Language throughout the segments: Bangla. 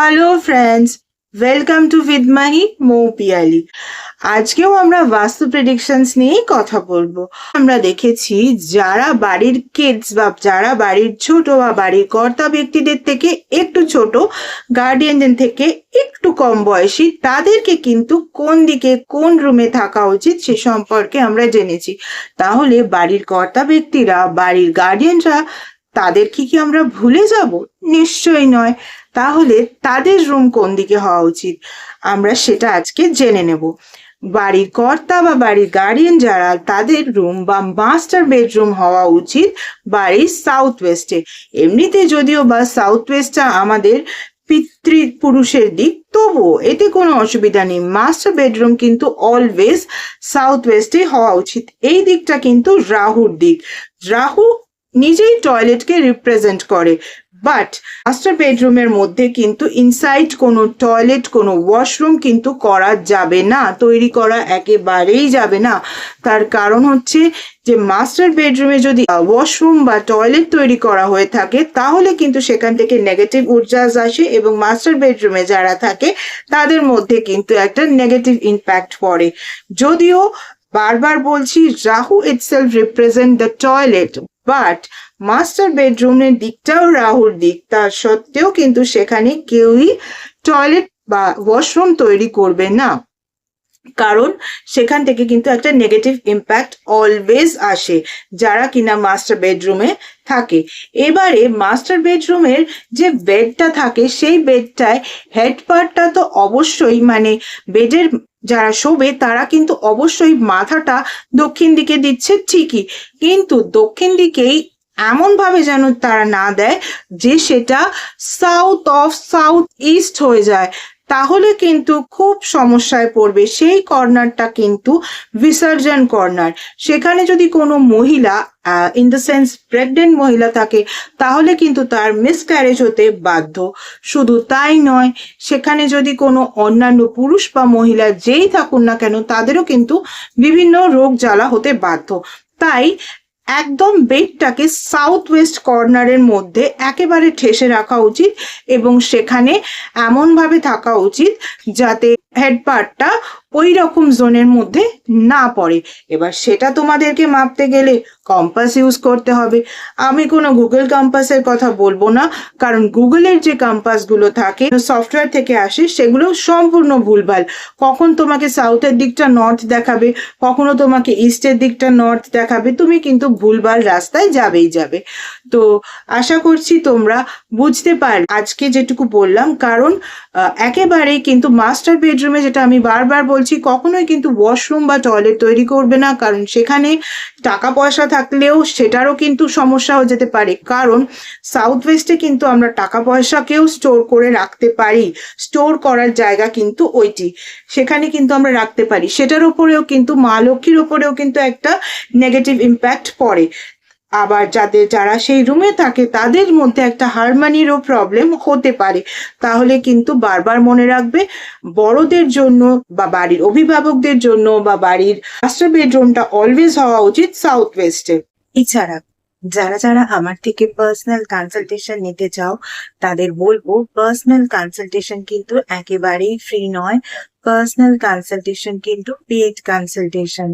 হ্যালো ফ্রেন্ডস ওয়েলকাম টু বিদমাহি মৌ পিয়ালি আজকেও আমরা বাস্তু প্রেডিকশনস নিয়েই কথা বলব। আমরা দেখেছি যারা বাড়ির কিডস বা যারা বাড়ির ছোট বা বাড়ির কর্তা ব্যক্তিদের থেকে একটু ছোট গার্ডিয়ানদের থেকে একটু কম বয়সী, তাদেরকে কিন্তু কোন দিকে কোন রুমে থাকা উচিত সে সম্পর্কে আমরা জেনেছি। তাহলে বাড়ির কর্তা ব্যক্তিরা, বাড়ির গার্ডিয়ানরা তাদেরকে কি আমরা ভুলে যাব? নিশ্চয়ই নয়। তাহলে তাদের রুম কোন দিকে হওয়া উচিত? আমরা সেটা আজকে জেনে নেব। বাড়ির কর্তা বা বাড়ির গার্ডিয়ান যারা, তাদের রুম বা মাস্টার বেডরুম হওয়া উচিত বাড়ির সাউথ ওয়েস্টে এমনিতে যদিও বা সাউথ ওয়েস্টটা আমাদের পিতৃপুরুষের দিক, তবুও এতে কোনো অসুবিধা নেই। মাস্টার বেডরুম কিন্তু অলওয়েজ সাউথ ওয়েস্টে হওয়া উচিত। এই দিকটা কিন্তু রাহুর দিক। রাহু নিজেই টয়লেটকে রিপ্রেজেন্ট করে। বাট মাস্টার বেডরুমের মধ্যে কিন্তু ইনসাইড কোনো টয়লেট কোনো ওয়াশরুম কিন্তু করা যাবে না, তৈরি করা একেবারেই যাবে না। তার কারণ হচ্ছে যে মাস্টার বেডরুমে যদি ওয়াশরুম বা টয়লেট তৈরি করা হয়ে থাকে, তাহলে কিন্তু সেখান থেকে নেগেটিভ ঊর্জাস আসে এবং মাস্টার বেডরুমে যারা থাকে, তাদের মধ্যে কিন্তু একটা নেগেটিভ ইম্প্যাক্ট পড়ে। যদিও বারবার বলছি Rahu itself represent the toilet but master বেডরুমের দিকটাও রাহুর দিক। তা সত্ত্বেও কিন্তু সেখানে কেউই টয়লেট বা ওয়াশরুম তৈরি করবে না। কারণ সেখান থেকে কিন্তু একটা নেগেটিভ ইম্প্যাক্ট অলওয়েজ আসে, যারা কিনা মাস্টার বেডরুমে থাকে। এবারে মাস্টার বেডরুমের যে বেডটা থাকে, সেই বেডটায় হেড পার্টটা তো অবশ্যই মানে বেডের যারা শোবে, তারা কিন্তু অবশ্যই মাথাটা দক্ষিণ দিকে দিচ্ছে ঠিকই। কিন্তু দক্ষিণ দিকেই এমন ভাবে যেন তারা না দেয় যে সেটা সাউথ অফ সাউথ ইস্ট হয়ে যায়। তাহলে কিন্তু খুব সমস্যায় পড়বে। সেই কর্নারটা কিন্তু বিসর্জন কর্নার। সেখানে যদি কোনো মহিলা ইন দ্য সেন্স প্রেগনেন্ট মহিলা থাকে, তাহলে কিন্তু তার মিসক্যারেজ হতে বাধ্য। শুধু তাই নয়, সেখানে যদি কোনো অন্যান্য পুরুষ বা মহিলা যেই থাকুন না কেন, তাদেরও কিন্তু বিভিন্ন রোগ জ্বালা হতে বাধ্য। তাই একদম বেডটাকে সাউথ ওয়েস্ট কর্নারের মধ্যে একেবারে ঠেসে রাখা উচিত এবং সেখানে এমনভাবে থাকা উচিত যাতে হেড পার্টটা ওই রকম জোনের মধ্যে না পড়ে। এবার সেটা তোমাদেরকে মাপতে গেলে কম্পাস ইউজ করতে হবে। আমি কোনো গুগল কম্পাসের কথা বলব না, কারণ গুগলের যে কম্পাসগুলো থাকে সফটওয়্যার থেকে আসে, সেগুলো সম্পূর্ণ ভুলভাল। কখন তোমাকে সাউথের দিকটা নর্থ দেখাবে, কখনো তোমাকে ইস্টের দিকটা নর্থ দেখাবে, তুমি কিন্তু ভুলভাল রাস্তায় যাবেই যাবে। তো আশা করছি তোমরা বুঝতে পার, আজকে যেটুকু বললাম, কারণ একেবারেই কিন্তু মাস্টার বেডরুমে যেটা আমি বারবার বলছি, কখনোই কিন্তু ওয়াশরুম বা টয়লেট তৈরি করবে না। কারণ সেখানে টাকা পয়সা থাকলেও সেটারও কিন্তু সমস্যা হয়ে যেতে পারে। কারণ সাউথ ওয়েস্টে কিন্তু আমরা টাকা পয়সাকেও স্টোর করে রাখতে পারি। স্টোর করার জায়গা কিন্তু ওইটি। সেখানে কিন্তু আমরা রাখতে পারি। সেটার উপরেও কিন্তু মা লক্ষ্মীর উপরেও কিন্তু একটা নেগেটিভ ইম্প্যাক্ট পড়ে। আবার যাদের যারা সেই রুমে থাকে, তাদের মধ্যে একটা হারমানিরও প্রবলেম হতে পারে। তাহলে কিন্তু বারবার মনে রাখবে, বড়দের জন্য বা বাড়ির অভিভাবকদের জন্য বা বাড়ির মাস্টার বেডরুমটা অলওয়েজ হওয়া উচিত সাউথ ওয়েস্টে এছাড়া যারা যারা আমার থেকে পার্সোনাল কনসালটেশন নিতে চাও তাদের বলব পার্সোনাল কনসালটেশন কিন্তু একেবারেই ফ্রি নয়। পার্সোনাল কনসালটেশন কিন্তু paid consultation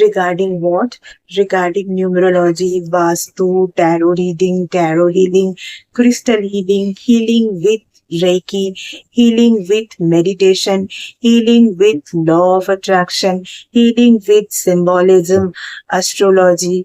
regarding what regarding numerology vastu tarot reading tarot healing crystal healing healing with Reiki, healing with meditation, healing with law of attraction, healing with symbolism, astrology,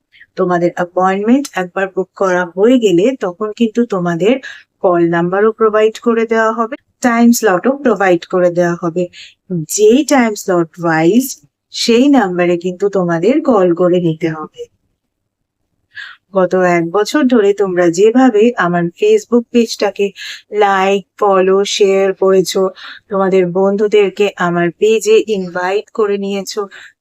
তোমাদের অ্যাপয়েন্টমেন্ট একবার বুক করা হয়ে গেলে তখন কিন্তু তোমাদের কল নাম্বারও প্রোভাইড করে দেওয়া হবে টাইম স্লটও প্রোভাইড করে দেওয়া হবে। যেই টাইম স্লট ওয়াইজ সেই নাম্বারে কিন্তু তোমাদের কল করে নিতে হবে। গত এক বছর ধরে তোমরা যেভাবে আমার ফেসবুক পেজটাকে লাইক ফলো শেয়ার করেছ, তোমাদের বন্ধুদেরকে আমার পেজে ইনভাইট করে নিয়েছো